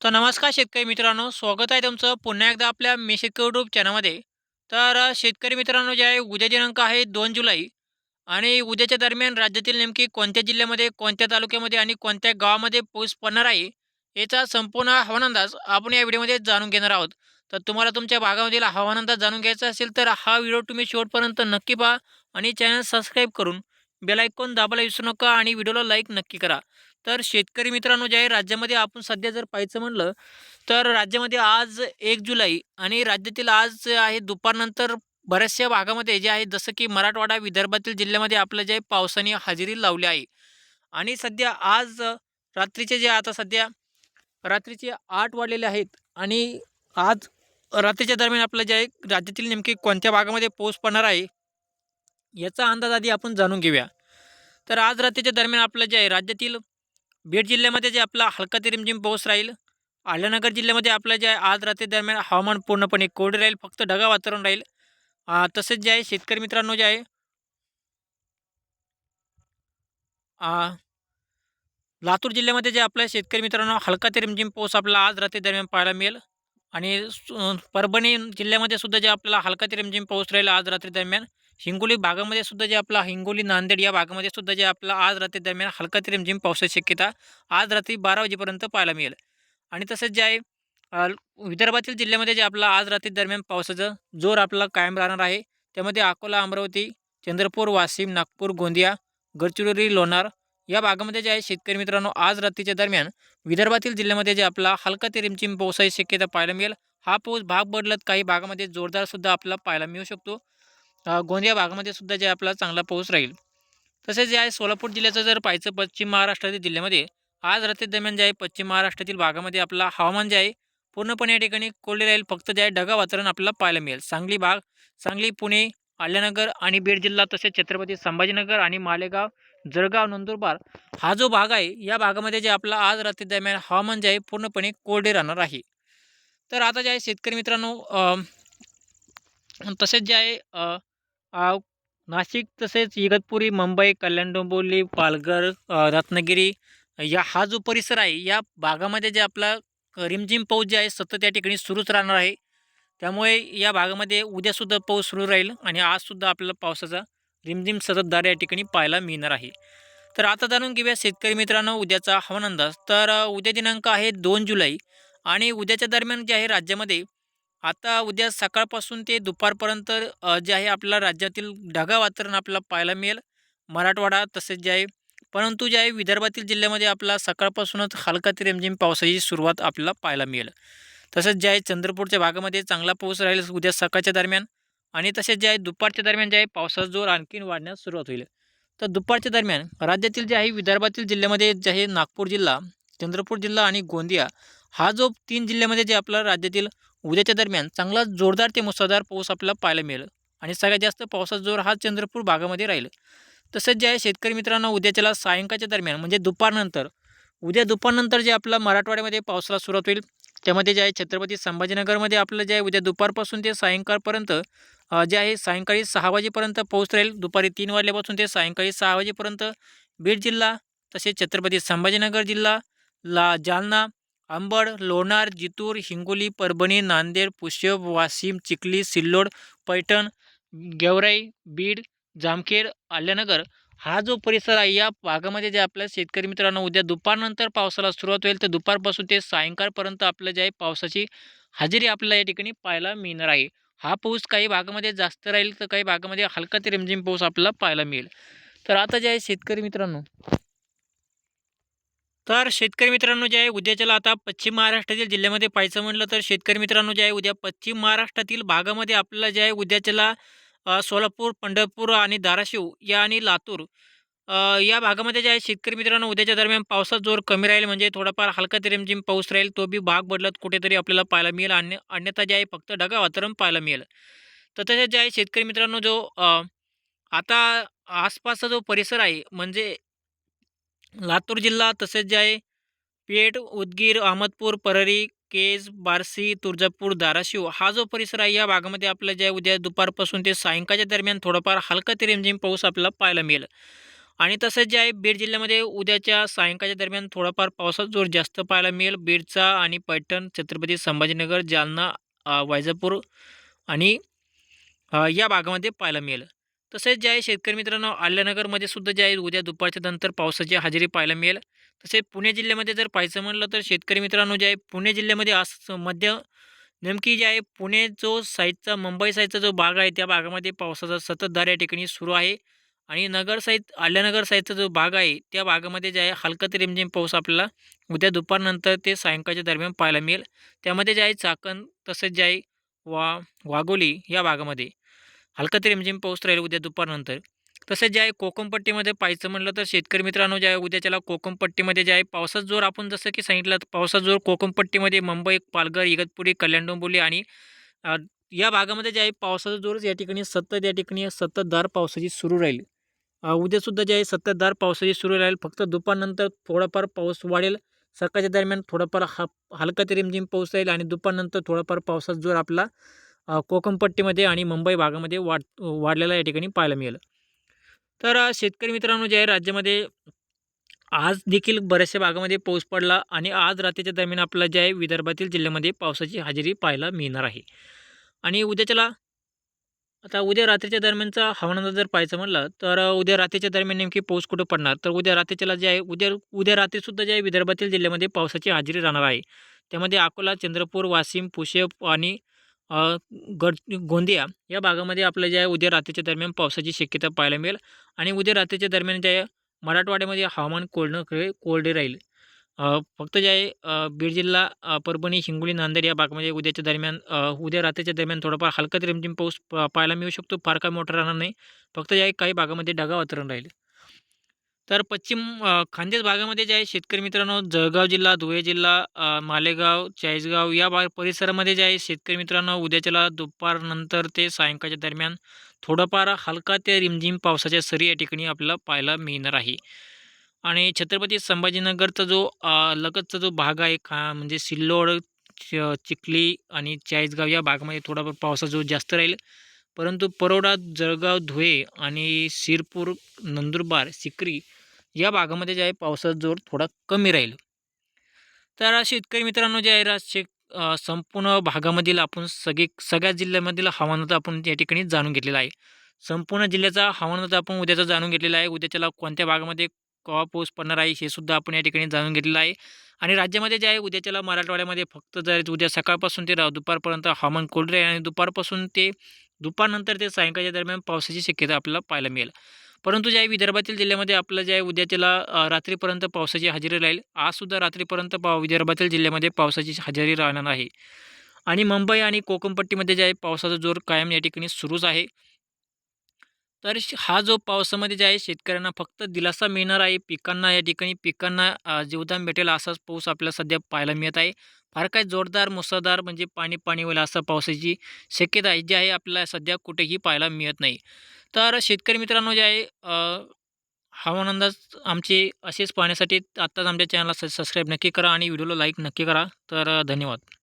तर नमस्कार शेतकरी मित्रांनो स्वागत आहे तुमचं पुन्हा एकदा आपल्या मी शेतकरी यूट्यूब चॅनलमध्ये. तर शेतकरी मित्रांनो जे आहे उद्या दिनांक आहे दोन जुलै आणि उद्याच्या दरम्यान राज्यातील नेमकी कोणत्या जिल्ह्यामध्ये कोणत्या तालुक्यामध्ये आणि कोणत्या गावामध्ये पाऊस पडणार आहे याचा संपूर्ण हवामान अंदाज आपण या व्हिडिओमध्ये जाणून घेणार आहोत. तर तुम्हाला तुमच्या भागामधील हवामान अंदाज जाणून घ्यायचा असेल तर हा व्हिडिओ तुम्ही शेवटपर्यंत नक्की पहा आणि चॅनल सबस्क्राईब करून बेल आयकॉन दाबायला विसरू नका आणि व्हिडिओला लाईक नक्की करा. तर शेतकरी मित्रांनो जे आहे राज्यामध्ये आपण सध्या जर पाहायचं म्हणलं तर राज्यामध्ये आज एक जुलै आणि राज्यातील आज जे आहे दुपारनंतर बऱ्याचशा भागामध्ये जे आहे जसं की मराठवाडा विदर्भातील जिल्ह्यामध्ये आपलं जे आहे पावसाने हजेरी लावली आहे. आणि सध्या आज रात्रीचे जे आता सध्या रात्रीचे आठ वाढलेले आहेत आणि आज रात्रीच्या दरम्यान आपलं जे आहे राज्यातील नेमकी कोणत्या भागामध्ये पाऊस पडणार आहे याचा अंदाज आधी आपण जाणून घेऊया. तर आज रात्रीच्या दरम्यान आपलं जे आहे राज्यातील बीड जिल्ह्यामध्ये जे आपला हलका ते रिमझिम पाऊस राहील. आल्यानगर जिल्ह्यामध्ये आपलं जे आहे आज रात्री दरम्यान हवामान पूर्णपणे कोरडे राहील फक्त ढगा वातावरण राहील. तसेच जे आहे शेतकरी मित्रांनो जे आहे लातूर जिल्ह्यामध्ये जे आपल्या शेतकरी मित्रांनो हलका ते रिमझिम पाऊस आपला आज रात्री दरम्यान पाहायला मिळेल. आणि सु- परभणी जिल्ह्यामध्ये सुद्धा जे आपला हलका ते रिमझिम पाऊस राहील आज रात्री दरम्यान हिंगोली भागामध्ये सुद्धा जे आपला हिंगोली नांदेड या भागामध्ये सुद्धा जे आपला आज रात्री दरम्यान हलका ते रिमझिम पावसाची शक्यता आज रात्री बारा वाजेपर्यंत पाहायला मिळेल. आणि तसंच जे आहे विदर्भातील जिल्ह्यामध्ये जे आपला आज रात्री दरम्यान पावसाचा जोर आपला कायम राहणार आहे. त्यामध्ये अकोला अमरावती चंद्रपूर वाशिम नागपूर गोंदिया गडचिरोली लोणार या भागामध्ये जे आहे शेतकरी मित्रांनो आज रात्रीच्या दरम्यान विदर्भातील जिल्ह्यामध्ये जे आपला हलका ते रिमचिम पावसाची शक्यता पाहायला मिळेल. हा पाऊस भाग बदलत काही भागामध्ये जोरदारसुद्धा आपला आपल्याला पाहायला मिळू शकतो. गोंदिया भागामध्ये सुद्धा जे आपला चांगला पाऊस राहील. तसेच जे आहे सोलापूर जिल्ह्याचं जर पाहायचं पश्चिम महाराष्ट्रातील जिल्ह्यामध्ये आज रात्री दरम्यान जे आहे पश्चिम महाराष्ट्रातील भागामध्ये आपला हवामान जे आहे पूर्णपणे या ठिकाणी कोरडे राहील. फक्त जे आहे ढगा वातावरण आपल्याला पाहायला मिळेल. सांगली भाग सांगली पुणे आल्यानगर आणि बीड जिल्हा तसेच छत्रपती संभाजीनगर आणि मालेगाव जळगाव नंदुरबार हा जो भाग आहे या भागामध्ये जे आपला आज रात्री दरम्यान हवामान जे आहे पूर्णपणे कोरडे राहणार आहे. तर आता जे आहे शेतकरी मित्रांनो तसेच जे आहे नाशिक तसेच इगतपुरी मुंबई कल्याण डोंबिवली पालघर रत्नागिरी या हा जो परिसर आहे या भागामध्ये जे आपला रिमझिम पाऊस जे आहे सतत या ठिकाणी सुरूच राहणार आहे. त्यामुळे या भागामध्ये उद्यासुद्धा पाऊस सुरू राहील आणि आजसुद्धा आपल्याला पावसाचा रिमझिम सततधार या ठिकाणी पाहायला मिळणार आहे. तर आता जाणून घेऊया शेतकरी मित्रांनो उद्याचा हवामान अंदाज. तर उद्या दिनांक आहे दोन जुलै आणि उद्याच्या दरम्यान जे आहे राज्यामध्ये आता उद्या सकाळपासून ते दुपारपर्यंत जे आहे आपल्या राज्यातील ढगा वातावरण आपल्याला पाहायला मिळेल. मराठवाडा तसेच जे आहे परंतु जे आहे विदर्भातील जिल्ह्यामध्ये आपला सकाळपासूनच हलका ते रिमझिम पावसाची सुरुवात आपल्याला पाहायला मिळेल. तसंच जे आहे चंद्रपूरच्या भागामध्ये चांगला पाऊस राहील उद्या सकाळच्या दरम्यान आणि तसेच जे आहे दुपारच्या दरम्यान जे आहे पावसाचा जोर आणखीन वाढण्यास सुरुवात होईल. तर दुपारच्या दरम्यान राज्यातील जे आहे विदर्भातील जिल्ह्यामध्ये जे आहे नागपूर जिल्हा चंद्रपूर जिल्हा आणि गोंदिया हा जो तीन जिल्ह्यामध्ये जे आपला राज्यातील उद्याच्या दरम्यान चांगला जोरदार ते मुसळधार पाऊस आपल्याला पाहायला मिळेल. आणि सगळ्यात जास्त पावसाचा जोर हा चंद्रपूर भागामध्ये राहील. तसंच जे आहे शेतकरी मित्रांनो उद्याच्याला सायंकाळच्या दरम्यान म्हणजे दुपारनंतर उद्या दुपारनंतर जे आपला मराठवाड्यामध्ये पावसाला सुरुवात होईल त्यामध्ये जे आहे छत्रपती संभाजीनगरमध्ये आपलं जे आहे उद्या दुपारपासून ते सायंकाळपर्यंत जे आहे सायंकाळी सहा वाजेपर्यंत पाऊस राहील. दुपारी तीन वाजल्यापासून ते सायंकाळी सहा वाजेपर्यंत बीड जिल्हा तसेच छत्रपती संभाजीनगर जिल्हा ला जालना अंबड लोणार जितूर हिंगोली परभणी नांदेड पुष्यप वाशिम चिखली सिल्लोड पैठण गेवराई बीड जामखेड आल्यानगर हा जो परिसर आहे या भागामध्ये जे आपल्या शेतकरी मित्रांनो उद्या दुपारनंतर पावसाला सुरुवात होईल तर दुपारपासून ते सायंकाळपर्यंत आपलं जे आहे पावसाची हजेरी आपल्याला या ठिकाणी पाहायला मिळणार आहे. हा पाऊस काही भागामध्ये जास्त राहील तर काही भागामध्ये हलका ते रिमझिम पाऊस आपल्याला पाहायला मिळेल. तर आता जे आहे शेतकरी मित्रांनो तर शेतकरी मित्रांनो जे आहे उद्याच्याला आता पश्चिम महाराष्ट्रातील जिल्ह्यामध्ये पाहायचं म्हटलं तर शेतकरी मित्रांनो जे आहे उद्या पश्चिम महाराष्ट्रातील भागामध्ये आपल्याला जे आहे उद्याच्याला सोलापूर पंढरपूर आणि धाराशिव या आणि लातूर या भागामध्ये जे आहे शेतकरी मित्रांनो उद्याच्या दरम्यान पावसात जोर कमी राहील. म्हणजे थोडाफार हलका ते रिमझिम पाऊस राहील. तो बी भाग बदलत कुठेतरी आपल्याला पाहायला मिळेल. अन्य अन्यथा जे आहे फक्त ढगा वातावरण पाहायला मिळेल. तर तसेच जे आहे शेतकरी मित्रांनो जो आता आसपासचा जो परिसर आहे म्हणजे लातूर जिल्हा तसेच जे आहे पेठ उदगीर अहमदपूर परळी केज बारसी तुळजापूर धाराशिव हा जो परिसर आहे या भागामध्ये आपल्याला जे आहे उद्या दुपारपासून ते सायंकाळच्या दरम्यान थोडाफार हलका ते रिमझिम पाऊस आपल्याला पाहायला मिळेल. आणि तसंच जे आहे बीड जिल्ह्यामध्ये उद्याच्या सायंकाळच्या दरम्यान थोडाफार पावसाचा जोर जास्त पाहायला मिळेल. बीडचा आणि पैठण छत्रपती संभाजीनगर जालना वैजापूर आणि या भागामध्ये पाहायला मिळेल. तसेच जे आहे शेतकरी मित्रांनो आल्यानगरमध्ये सुद्धा जे आहे उद्या दुपारच्या नंतर पावसाची हजेरी पाहायला मिळेल. तसेच पुणे जिल्ह्यामध्ये जर पाहायचं म्हणलं तर शेतकरी मित्रांनो जे आहे पुणे जिल्ह्यामध्ये आज मध्य नेमकी जे आहे पुणे जो साईडचा मुंबई साईडचा जो भाग आहे त्या भागामध्ये पावसाचा सततधार या ठिकाणी सुरू आहे. आणि नगर साईड आल्यानगर साईडचा जो भाग आहे त्या भागामध्ये जे आहे हलका ते रिमझिम पाऊस आपल्याला उद्या दुपारनंतर ते सायंकाळच्या दरम्यान पाहायला मिळेल. त्यामध्ये जे आहे चाकण तसेच जे आहे वा वाघोली या भागामध्ये. हलका ते रिमझिम पाऊस राहील उद्या दुपारनंतर. तसेच जे आहे कोकमपट्टीमध्ये पाहायचं म्हटलं तर शेतकरी मित्रांनो जे आहे उद्याच्याला कोकमपट्टीमध्ये जे आहे पावसाचा जोर आपण जसं की सांगितलं पावसाचा जोर कोकमपट्टीमध्ये मुंबई पालघर इगतपुरी कल्याण डोंबोली आणि या भागामध्ये जे आहे पावसाचा जोरच या ठिकाणी सतत या ठिकाणी सततधार पावसाची सुरू राहील. उद्यासुद्धा जे आहे सततधार पावसाची सुरू राहील. फक्त दुपारनंतर थोडाफार पाऊस वाढेल. सकाळच्या दरम्यान थोडाफार हा हलका ते रिमझिम पाऊस राहील आणि दुपारनंतर थोडाफार पावसाचा जोर आपला कोकमपट्टीमध्ये आणि मुंबई भागामध्ये वाढ वाढलेला या ठिकाणी पाहायला मिळेल. तर शेतकरी मित्रांनो जे आहे राज्यामध्ये आज देखील बऱ्याचशा भागामध्ये पाऊस पडला आणि आज रात्रीच्या दरम्यान आपल्याला जे आहे विदर्भातील जिल्ह्यामध्ये पावसाची हजेरी पाहायला मिळणार आहे. आणि उद्याच्याला आता उद्या रात्रीच्या दरम्यानचा हवामान जर पाहायचं म्हणलं तर उद्या रात्रीच्या दरम्यान नेमकी पाऊस कुठं पडणार? तर उद्या रात्रीच्याला जे आहे उद्या उद्या रात्रीसुद्धा जे आहे विदर्भातील जिल्ह्यामध्ये पावसाची हजेरी राहणार आहे. त्यामध्ये अकोला चंद्रपूर वाशिम पुशेप आणि गड गोंदिया या भागामध्ये आपलं जे आहे उद्या रात्रीच्या दरम्यान पावसाची शक्यता पाहायला मिळेल आणि उद्या रात्रीच्या दरम्यान जे आहे मराठवाड्यामध्ये हवामान कोरडं कोरडे राहील. फक्त जे आहे बीड जिल्हा परभणी हिंगोली नांदेड या भागामध्ये उद्याच्या दरम्यान उद्या रात्रीच्या दरम्यान थोडाफार हलका ते रिमझिम पाऊस पाहायला मिळू शकतो. फार काय मोठा राहणार नाही. फक्त जे आहे काही भागामध्ये ढगाळ वातावरण राहील. तर पश्चिम अ, खानदेश भागामध्ये जे आहे शेतकरी मित्रांनो जळगाव जिल्हा धुळे जिल्हा अ, मालेगाव चाळीसगाव या भाग परिसरामध्ये जे आहे शेतकरी मित्रांनो उद्याच्याला दुपारनंतर ते सायंकाळच्या दरम्यान थोडाफार हलका ते रिमझिम पावसाच्या सरी या ठिकाणी आपल्याला पाहायला मिळणार आहे. आणि छत्रपती संभाजीनगरचा जो अ, लगतचा जो भाग आहे खा म्हणजे सिल्लोड च चिखली आणि चाळीसगाव या भागामध्ये थोडाफार पावसाचा जोर जास्त राहील. परंतु परोडा जळगाव धुळे आणि शिरपूर नंदुरबार सिक्री या भागामध्ये जे आहे पावसाचा जोर थोडा कमी राहील. तर शेतकरी मित्रांनो जे आहे रा- संपूर्ण भागामधील आपण सगळे सगळ्या जिल्ह्यामधील हवामानाचा आपण या ठिकाणी जाणून घेतलेला आहे. संपूर्ण जिल्ह्याचा हवामानाचा आपण उद्याचा जाणून घेतलेला आहे. उद्याच्याला कोणत्या भागामध्ये कवा पाऊस पडणार आहे हे सुद्धा आपण या ठिकाणी जाणून घेतलेलं आहे. आणि राज्यामध्ये जे आहे उद्याच्याला मराठवाड्यामध्ये फक्त जर उद्या सकाळपासून ते दुपारपर्यंत हवामान कोरडे आणि दुपारपासून ते दुपारनंतर ते सायंकाळच्या दरम्यान पावसाची शक्यता आपल्याला पाहायला मिळेल. परंतु जे आहे विदर्भातील जिल्ह्यामध्ये आपलं जे आहे उद्या त्याला रात्रीपर्यंत पावसाची हजेरी राहील आजसुद्धा रात्रीपर्यंत पाव विदर्भातील जिल्ह्यामध्ये पावसाची हजेरी राहणार आहे. आणि मुंबई आणि कोकणपट्टीमध्ये जे आहे पावसाचा जोर कायम या ठिकाणी सुरूच आहे. तर श- हा जो पावसामध्ये जे आहे शेतकऱ्यांना फक्त दिलासा मिळणार आहे पिकांना या ठिकाणी पिकांना जीवदान भेटेल असाच पाऊस आपल्याला सध्या पाहायला मिळत आहे. फार काही जोरदार मुसळधार म्हणजे पाणी पाणी होईल असा पावसाची शक्यता आहे जी आहे आपल्याला सध्या कुठेही पाहायला मिळत नाही. तर शेतकरी मित्रांनो जे आहे हवामान अंदाज आमचे असेच पाहण्यासाठी आत्ताच आमच्या चॅनलला सबस्क्राईब नक्की करा आणि व्हिडिओला लाईक नक्की करा. तर धन्यवाद.